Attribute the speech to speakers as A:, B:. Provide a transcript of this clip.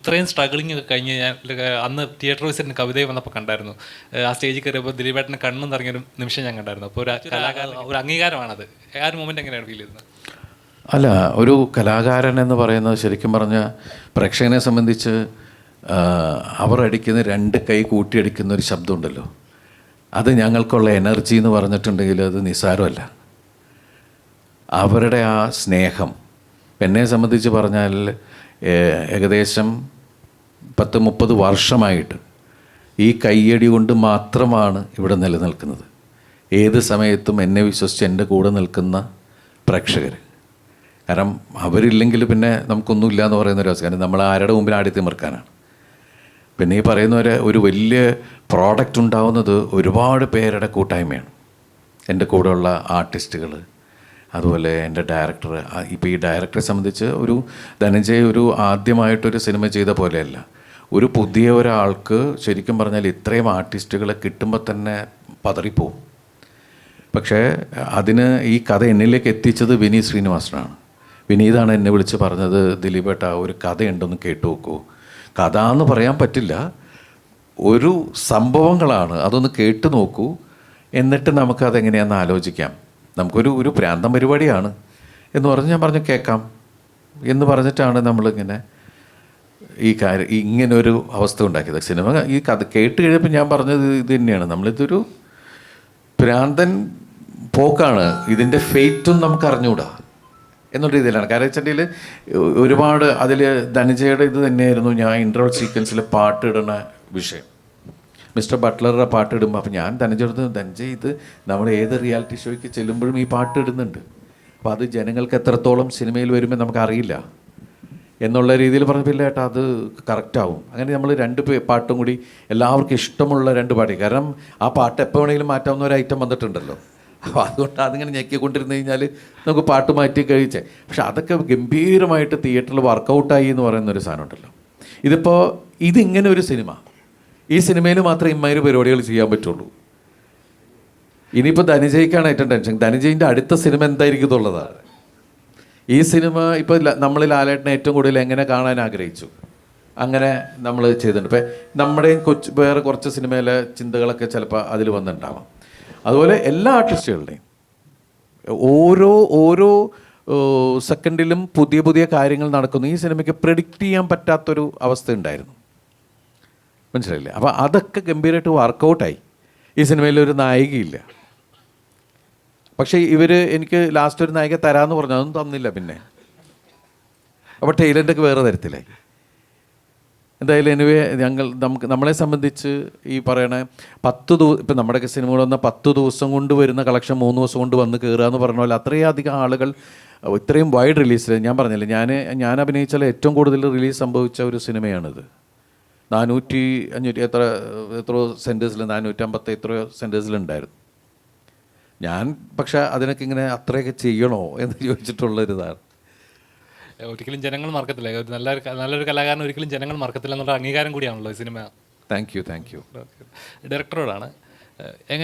A: ഇത്രയും സ്ട്രഗിളിങ് ഒക്കെ കഴിഞ്ഞ് ഞാൻ അന്ന് തിയേറ്റർ വിസിറ്റിന് കവിതയെ വന്നപ്പോൾ കണ്ടായിരുന്നു. ആ സ്റ്റേജിൽ കയറിയപ്പോൾ ദിലീപേട്ടന് കണ്ണും നിറങ്ങിയൊരു നിമിഷം ഞാൻ കണ്ടായിരുന്നു. അപ്പോൾ ഒരു കലാകാരൻ ഒരു അംഗീകാരമാണത്. ആ ഒരു മൊമെന്റ് എങ്ങനെയാണ് ഫീൽ ചെയ്യുന്നത്?
B: അല്ല ഒരു കലാകാരൻ എന്ന് പറയുന്നത് ശരിക്കും പറഞ്ഞാൽ പ്രേക്ഷകനെ സംബന്ധിച്ച് അവർ അടിക്കുന്ന രണ്ട് കൈ കൂട്ടിയടിക്കുന്ന ഒരു ശബ്ദമുണ്ടല്ലോ അത് ഞങ്ങൾക്കുള്ള എനർജി എന്ന് പറഞ്ഞിട്ടുണ്ടെങ്കിൽ അത് നിസ്സാരമല്ല. അവരുടെ ആ സ്നേഹം എന്നെ സംബന്ധിച്ച് പറഞ്ഞാൽ ഏകദേശം പത്ത് മുപ്പത് വർഷമായിട്ട് ഈ കയ്യടി കൊണ്ട് മാത്രമാണ് ഇവിടെ നിലനിൽക്കുന്നത്. ഏത് സമയത്തും എന്നെ വിശ്വസിച്ച് എന്റെ കൂടെ നിൽക്കുന്ന പ്രേക്ഷകർ കാരണം അവരില്ലെങ്കിൽ പിന്നെ നമുക്കൊന്നുമില്ല എന്ന് പറയുന്ന ഒരു അവസ്ഥ. കാരണം നമ്മൾ ആരുടെ മുമ്പിൽ ആടി തിമിർക്കാനാണ് പിന്നെ ഈ പറയുന്നവരെ ഒരു വലിയ പ്രോഡക്റ്റ് ഉണ്ടാവുന്നത് ഒരുപാട് പേരുടെ കൂട്ടായ്മയാണ്. എന്റെ കൂടെയുള്ള ആർട്ടിസ്റ്റുകൾ അതുപോലെ എന്റെ ഡയറക്ടർ ഇപ്പോൾ ഈ ഡയറക്ടറെ സംബന്ധിച്ച് ഒരു ധനഞ്ജയ് ഒരു ആദ്യമായിട്ടൊരു സിനിമ ചെയ്ത പോലെയല്ല. ഒരു പുതിയ ഒരാൾക്ക് ശരിക്കും പറഞ്ഞാൽ ഇത്രയും ആർട്ടിസ്റ്റുകളെ കിട്ടുമ്പോൾ തന്നെ പതറിപ്പോവും. പക്ഷേ അതിന് ഈ കഥ എന്നിലേക്ക് എത്തിച്ചത് വിനീത് ശ്രീനിവാസനാണ്. വിനീതാണ് എന്നെ വിളിച്ച് പറഞ്ഞത് ദിലീപേട്ട ഒരു കഥയുണ്ടെന്ന് കേട്ടു നോക്കൂ. കഥ എന്ന് പറയാൻ പറ്റില്ല. ഒരു സംഭവങ്ങളാണ് അതൊന്ന് കേട്ടു നോക്കൂ. എന്നിട്ട് നമുക്കതെങ്ങനെയാണെന്ന് ആലോചിക്കാം. നമുക്കൊരു ഒരു പ്രാന്തം പരിപാടിയാണ്. എന്ന് പറഞ്ഞ് ഞാൻ പറഞ്ഞു കേൾക്കാം. എന്ന് പറഞ്ഞിട്ടാണ് നമ്മളിങ്ങനെ ഈ കാര്യം ഇങ്ങനൊരു അവസ്ഥ ഉണ്ടാക്കിയത്. സിനിമ ഈ കഥ കേട്ട് കഴിയുമ്പോൾ ഞാൻ പറഞ്ഞത് ഇത് തന്നെയാണ്. നമ്മളിതൊരു ഭ്രാന്തൻ പോക്കാണ്. ഇതിന്റെ ഫെയ്റ്റും നമുക്ക് അറിഞ്ഞുകൂടാ എന്നുള്ള രീതിയിലാണ്. കാരണം വെച്ചിട്ടുണ്ടെങ്കിൽ ഒരുപാട് അതിൽ ധനജയുടെ ഇത് തന്നെയായിരുന്നു ഞാൻ ഇന്റർവൽ സീക്വൻസിൽ പാട്ടിടുന്ന വിഷയം. മിസ്റ്റർ ബട്ട്ലറുടെ പാട്ട് ഇടുമ്പോൾ അപ്പോൾ ഞാൻ ധനജയുടെ ധനജയ് ഇത് നമ്മൾ ഏത് റിയാലിറ്റി ഷോയ്ക്ക് ചെല്ലുമ്പോഴും ഈ പാട്ട് ഇടുന്നുണ്ട്. അപ്പോൾ അത് ജനങ്ങൾക്ക് എത്രത്തോളം സിനിമയിൽ വരുമ്പോൾ നമുക്കറിയില്ല. എന്നുള്ള രീതിയിൽ പറഞ്ഞില്ല ഏട്ടാ അത് കറക്റ്റാവും അങ്ങനെ നമ്മൾ രണ്ട് പാട്ടും കൂടി എല്ലാവർക്കും ഇഷ്ടമുള്ള രണ്ട് പാട്ട്. കാരണം ആ പാട്ട് എപ്പോൾ വേണമെങ്കിലും മാറ്റാവുന്ന ഒരു ഐറ്റം വന്നിട്ടുണ്ടല്ലോ. അപ്പോൾ അതുകൊണ്ട് അതിങ്ങനെ ഞെക്കിക്കൊണ്ടിരുന്ന് കഴിഞ്ഞാൽ നമുക്ക് പാട്ട് മാറ്റി കഴിച്ചേ. പക്ഷെ അതൊക്കെ ഗംഭീരമായിട്ട് തിയേറ്ററിൽ വർക്കൗട്ടായി എന്ന് പറയുന്ന ഒരു സാധനം ഉണ്ടല്ലോ. ഇതിപ്പോൾ ഇതിങ്ങനെ ഒരു സിനിമ. ഈ സിനിമയിൽ മാത്രമേ ഇമ്മാതിരി പരിപാടികൾ ചെയ്യാൻ പറ്റുള്ളൂ. ഇനിയിപ്പോൾ ധനുജയ്ക്കാണ് ഏറ്റവും ടെൻഷൻ ധനുജയിന്റെ അടുത്ത സിനിമ എന്തായിരിക്കും എന്നുള്ളതാണ്. ഈ സിനിമ ഇപ്പോൾ നമ്മൾ ലാലേട്ടനെ ഏറ്റവും കൂടുതൽ എങ്ങനെ കാണാൻ ആഗ്രഹിച്ചു? അങ്ങനെ നമ്മൾ ചെയ്തിട്ടുണ്ട്. ഇപ്പം നമ്മുടെയും കൊച്ചു വേറെ കുറച്ച് സിനിമയിലെ ചിന്തകളൊക്കെ ചിലപ്പോൾ അതിൽ വന്നിട്ടുണ്ടാവാം. അതുപോലെ എല്ലാ ആർട്ടിസ്റ്റുകളുടെയും ഓരോ ഓരോ സെക്കൻഡിലും പുതിയ പുതിയ കാര്യങ്ങൾ നടക്കുന്നു. ഈ സിനിമയ്ക്ക് പ്രെഡിക്റ്റ് ചെയ്യാൻ പറ്റാത്തൊരു അവസ്ഥ ഉണ്ടായിരുന്നു. മനസ്സിലായില്ലേ? അപ്പോൾ അതൊക്കെ ഗംഭീരമായിട്ട് വർക്കൗട്ടായി ഈ സിനിമയിൽ ഒരു നായികയില്ല. പക്ഷേ ഇവർ എനിക്ക് ലാസ്റ്റ് ഒരു നായിക തരാമെന്ന് പറഞ്ഞു. അതൊന്നും തന്നില്ല പിന്നെ. അപ്പോൾ ടൈലന്റൊക്കെ വേറെ തരത്തിലായി. എന്തായാലും എനിവേ ഞങ്ങൾ നമുക്ക് നമ്മളെ സംബന്ധിച്ച് ഈ പറയണ പത്ത് ദിവസം ഇപ്പം നമ്മുടെയൊക്കെ സിനിമകൾ വന്ന പത്ത് ദിവസം കൊണ്ട് വരുന്ന കളക്ഷൻ മൂന്ന് ദിവസം കൊണ്ട് വന്ന് കയറുക എന്ന് പറഞ്ഞ പോലെ അത്രയും അധികം ആളുകൾ ഇത്രയും വൈഡ് റിലീസിൽ ഞാൻ പറഞ്ഞില്ലേ ഞാൻ ഞാൻ അഭിനയിച്ചാൽ ഏറ്റവും കൂടുതൽ റിലീസ് സംഭവിച്ച ഒരു സിനിമയാണിത് നാനൂറ്റി അഞ്ഞൂറ്റി എത്ര എത്രയോ സെന്റേഴ്സിൽ നാനൂറ്റമ്പത്തി എത്രയോ സെന്റേഴ്സിലുണ്ടായിരുന്നു ഞാൻ പക്ഷെ അതിനൊക്കെ ഇങ്ങനെ അത്രയൊക്കെ ചെയ്യണോ എന്ന് ചോദിച്ചിട്ടുള്ളൊരിതാണ്.
A: ഒരിക്കലും ജനങ്ങൾ മറക്കത്തില്ല. ഒരു നല്ലൊരു നല്ലൊരു കലാകാരൻ ഒരിക്കലും ജനങ്ങൾ മറക്കത്തില്ല എന്നുള്ള അംഗീകാരം കൂടിയാണല്ലോ ഈ സിനിമ.
B: താങ്ക് യു താങ്ക് യു
A: ഡയറക്ടറോടാണ്. എങ്ങനെ